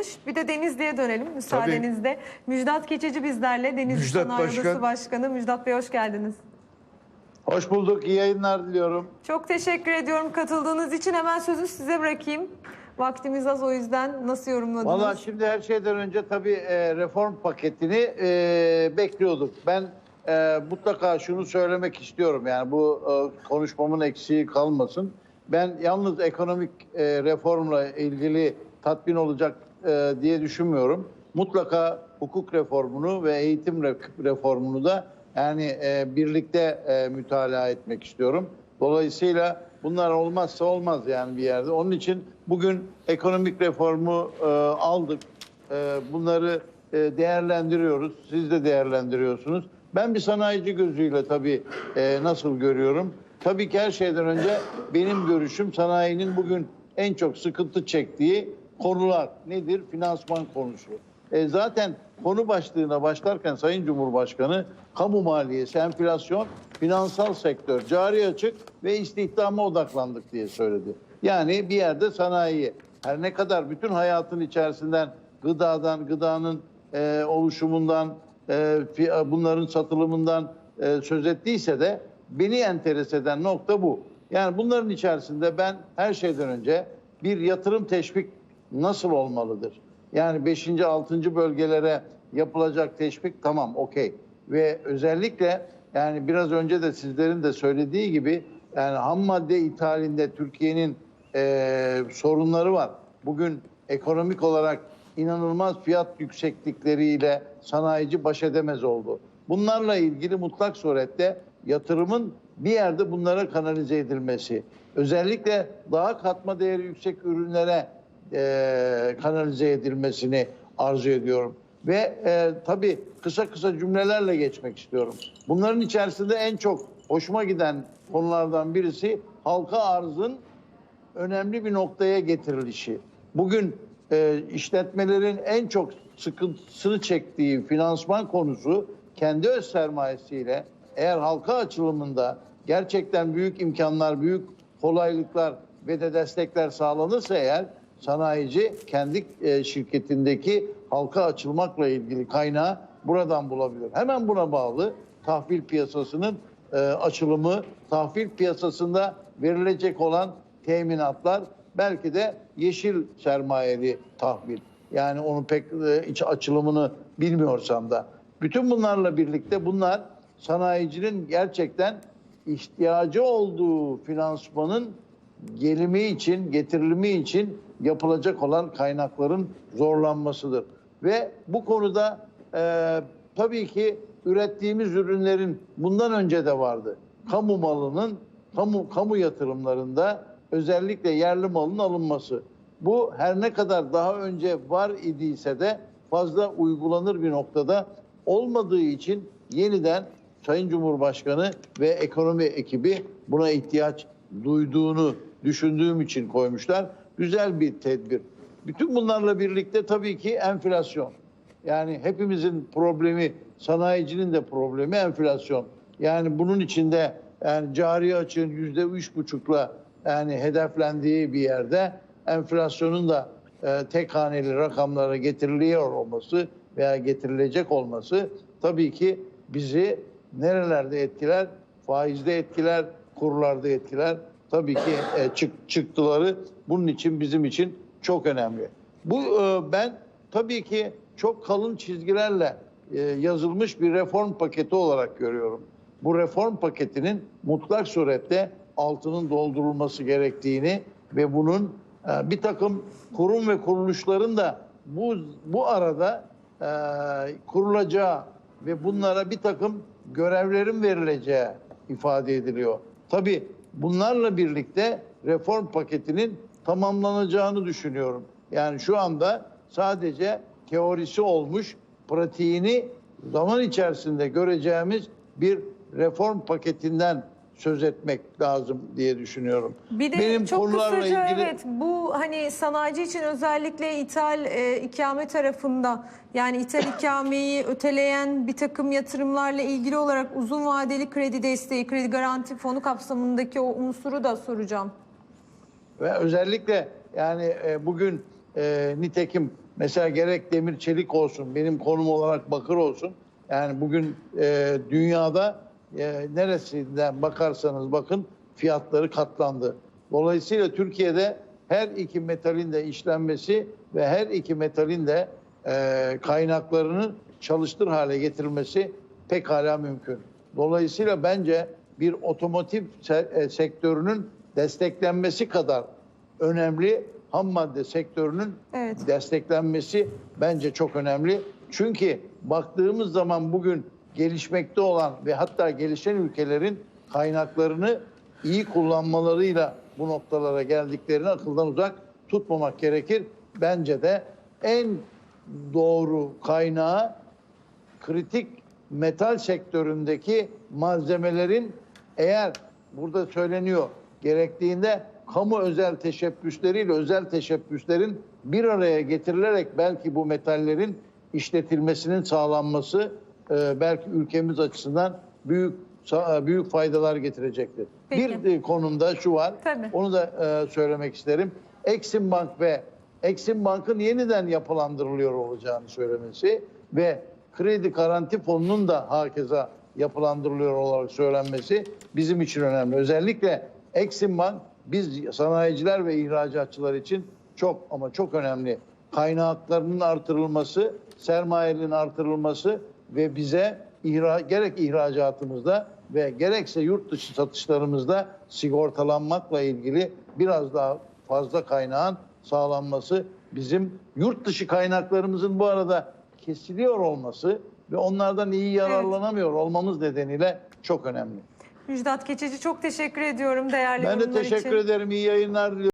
olmuş. Bir de Denizli'ye dönelim müsaadenizle. Müjdat Keçeci bizlerle. Denizli Müjdat Sanayi Odası Başkan. Başkanı. Müjdat Bey hoş geldiniz. Hoş bulduk. iyi yayınlar diliyorum. Çok teşekkür ediyorum katıldığınız için. Hemen sözü size bırakayım. Vaktimiz az o yüzden nasıl yorumladınız? Valla şimdi her şeyden önce tabii e, reform paketini e, bekliyorduk. Ben e, mutlaka şunu söylemek istiyorum. Yani bu konuşmamın eksiği kalmasın. Ben yalnız ekonomik reformla ilgili tatmin olacak e, diye düşünmüyorum. Mutlaka hukuk reformunu ve eğitim re- reformunu da yani e, birlikte e, mütalaa etmek istiyorum. Dolayısıyla bunlar olmazsa olmaz yani bir yerde. Onun için bugün ekonomik reformu e, aldık. E, bunları e, değerlendiriyoruz. Siz de değerlendiriyorsunuz. Ben bir sanayici gözüyle tabii e, nasıl görüyorum? Tabii ki her şeyden önce benim görüşüm sanayinin bugün en çok sıkıntı çektiği konular nedir? Finansman konusu. E, zaten konu başlığına başlarken Sayın Cumhurbaşkanı kamu maliyesi, enflasyon, finansal sektör, cari açık ve istihdama odaklandık diye söyledi. Yani bir yerde sanayi her ne kadar bütün hayatın içerisinden gıdadan, gıdanın e, oluşumundan, e, fi- bunların satılımından e, söz ettiyse de beni enteres eden nokta bu. Yani bunların içerisinde ben her şeyden önce bir yatırım teşvik nasıl olmalıdır? Yani 5. 6. bölgelere yapılacak teşvik tamam okey. Ve özellikle yani biraz önce de sizlerin de söylediği gibi yani ham madde ithalinde Türkiye'nin eee, sorunları var. Bugün ekonomik olarak inanılmaz fiyat yükseklikleriyle sanayici baş edemez oldu. Bunlarla ilgili mutlak surette yatırımın bir yerde bunlara kanalize edilmesi, özellikle daha katma değeri yüksek ürünlere e, kanalize edilmesini arzu ediyorum. Ve e, tabii kısa kısa cümlelerle geçmek istiyorum. Bunların içerisinde en çok hoşuma giden konulardan birisi halka arzın önemli bir noktaya getirilişi. Bugün e, işletmelerin en çok sıkıntısını çektiği finansman konusu kendi öz sermayesiyle eğer halka açılımında gerçekten büyük imkanlar, büyük kolaylıklar ve de destekler sağlanırsa eğer sanayici kendi e, şirketindeki halka açılmakla ilgili kaynağı buradan bulabilir. Hemen buna bağlı tahvil piyasasının e, açılımı, tahvil piyasasında verilecek olan teminatlar belki de yeşil sermayeli tahvil. Yani onun pek e, iç açılımını bilmiyorsam da. Bütün bunlarla birlikte bunlar sanayicinin gerçekten ihtiyacı olduğu finansmanın gelimi için, getirilimi için yapılacak olan kaynakların zorlanmasıdır. Ve bu konuda e, tabii ki ürettiğimiz ürünlerin bundan önce de vardı. Kamu malının, kamu, kamu yatırımlarında özellikle yerli malın alınması. Bu her ne kadar daha önce var idiyse de fazla uygulanır bir noktada olmadığı için yeniden Sayın Cumhurbaşkanı ve ekonomi ekibi buna ihtiyaç duyduğunu düşündüğüm için koymuşlar. Güzel bir tedbir. Bütün bunlarla birlikte tabii ki enflasyon. Yani hepimizin problemi, sanayicinin de problemi enflasyon. Yani bunun içinde yani cari açığın yüzde üç buçukla yani hedeflendiği bir yerde enflasyonun da e, tek haneli rakamlara getiriliyor olması veya getirilecek olması tabii ki bizi nerelerde etkiler? Faizde etkiler, kurlarda etkiler. Tabii ki e, çık, çıktıları bunun için bizim için çok önemli. Bu e, ben tabii ki çok kalın çizgilerle e, yazılmış bir reform paketi olarak görüyorum. Bu reform paketinin mutlak surette altının doldurulması gerektiğini ve bunun e, bir takım kurum ve kuruluşların da bu bu arada e, kurulacağı ve bunlara bir takım görevlerin verileceği ifade ediliyor. Tabii bunlarla birlikte reform paketinin tamamlanacağını düşünüyorum. Yani şu anda sadece teorisi olmuş, pratiğini zaman içerisinde göreceğimiz bir reform paketinden söz etmek lazım diye düşünüyorum. Bir de Benim çok kısaca ilgili evet bu hani sanayici için özellikle ithal e, ikame tarafında yani ithal ikameyi öteleyen bir takım yatırımlarla ilgili olarak uzun vadeli kredi desteği, kredi garanti fonu kapsamındaki o unsuru da soracağım. Ve özellikle yani e, bugün e, nitekim Mesela gerek demir çelik olsun, benim konum olarak bakır olsun. Yani bugün e, dünyada e, neresinden bakarsanız bakın fiyatları katlandı. Dolayısıyla Türkiye'de her iki metalin de işlenmesi ve her iki metalin de e, kaynaklarının çalıştır hale getirilmesi pekala mümkün. Dolayısıyla bence bir otomotiv e, sektörünün desteklenmesi kadar önemli ham madde sektörünün Evet. desteklenmesi bence çok önemli. Çünkü baktığımız zaman bugün gelişmekte olan ve hatta gelişen ülkelerin kaynaklarını iyi kullanmalarıyla bu noktalara geldiklerini akıldan uzak tutmamak gerekir. Bence de en doğru kaynağı kritik metal sektöründeki malzemelerin eğer burada söyleniyor gerektiğinde kamu özel teşebbüsleriyle özel teşebbüslerin bir araya getirilerek belki bu metallerin işletilmesinin sağlanması e, belki ülkemiz açısından büyük sa- büyük faydalar getirecektir. Peki. Bir e, konumda şu var. Tabii. Onu da e, söylemek isterim. Exim Bank ve Exim Bank'ın yeniden yapılandırılıyor olacağını söylemesi ve kredi garanti fonunun da hakeza yapılandırılıyor olarak söylenmesi bizim için önemli. Özellikle Exim Bank biz sanayiciler ve ihracatçılar için çok ama çok önemli. Kaynaklarının artırılması, sermayenin artırılması ve bize ihra, gerek ihracatımızda ve gerekse yurt dışı satışlarımızda sigortalanmakla ilgili biraz daha fazla kaynağın sağlanması bizim yurt dışı kaynaklarımızın bu arada kesiliyor olması ve onlardan iyi yararlanamıyor olmamız nedeniyle çok önemli. Müjdat Keçeci çok teşekkür ediyorum değerli Ben de teşekkür için. ederim. İyi yayınlar diliyorum.